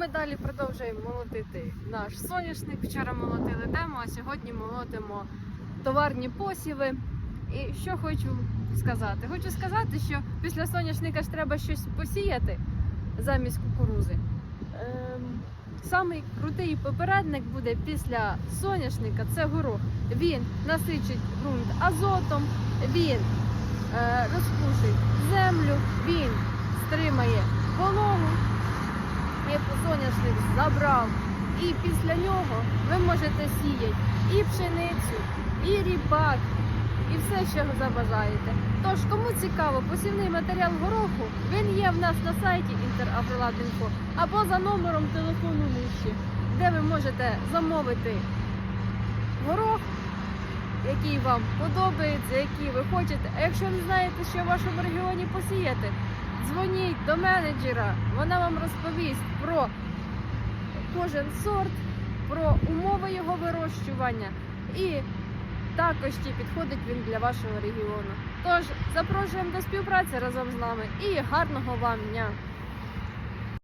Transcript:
ми далі продовжуємо молотити наш соняшник. Вчора молотили демо, а сьогодні молотимо товарні посіви. І що хочу сказати? Хочу сказати, що після соняшника ж треба щось посіяти замість кукурузи. Ем, самий крутий попередник буде після соняшника це горох. Він насичить ґрунт азотом, він е, розпушить землю, він стримає вологу, як соняшник забрав. І після нього ви можете сіяти і пшеницю, і ріпак, і все, що забажаєте. Тож, кому цікаво, посівний матеріал гороху, він є в нас на сайті Інтерагролабінфо або за номером телефону нижче, де ви можете замовити горох, який вам подобається, який ви хочете. А якщо не знаєте, що в вашому регіоні посіяти, дзвоніть до менеджера, вона вам розповість про кожен сорт, про умови його вирощування і також чи підходить він для вашого регіону. Тож запрошуємо до співпраці разом з нами і гарного вам дня!